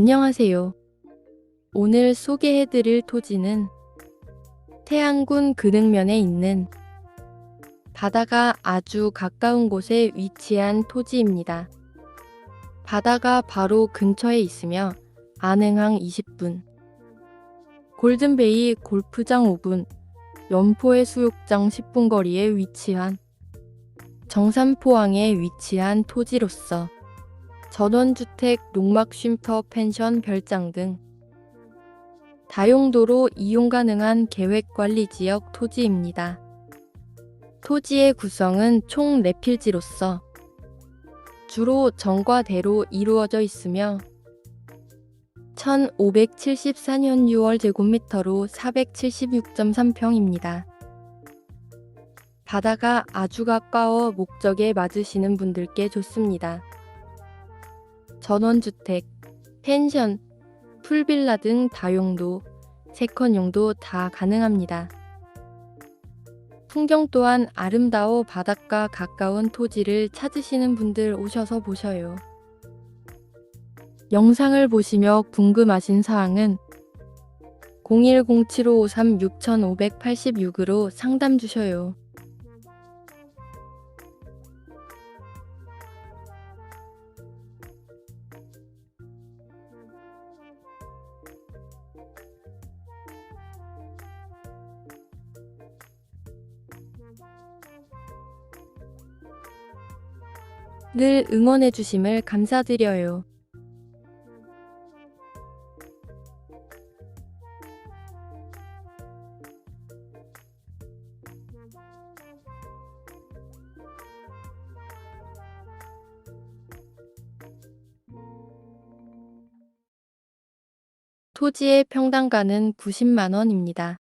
안녕하세요. 오늘 소개해드릴 토지는 태안군 근흥면에 있는 바다가 아주 가까운 곳에 위치한 토지입니다. 바다가 바로 근처에 있으며 안흥항 20분, 골든베이 골프장 5분, 연포해 수욕장 10분 거리에 위치한 정산포항에 위치한 토지로서 전원주택, 농막쉼터, 펜션, 별장 등 다용도로 이용 가능한 계획관리지역 토지입니다. 토지의 구성은 총 4필지로서 주로 정과대로 이루어져 있으며 1574년 6월 제곱미터로 476.3평입니다. 바다가 아주 가까워 목적에 맞으시는 분들께 좋습니다. 전원주택, 펜션, 풀빌라 등 다용도, 세컨용도 다 가능합니다. 풍경 또한 아름다워 바닷가 가까운 토지를 찾으시는 분들 오셔서 보셔요. 영상을 보시며 궁금하신 사항은 0107536586으로 상담 주셔요. 늘 응원해 주심을 감사드려요. 토지의 평당가는 90만 원입니다.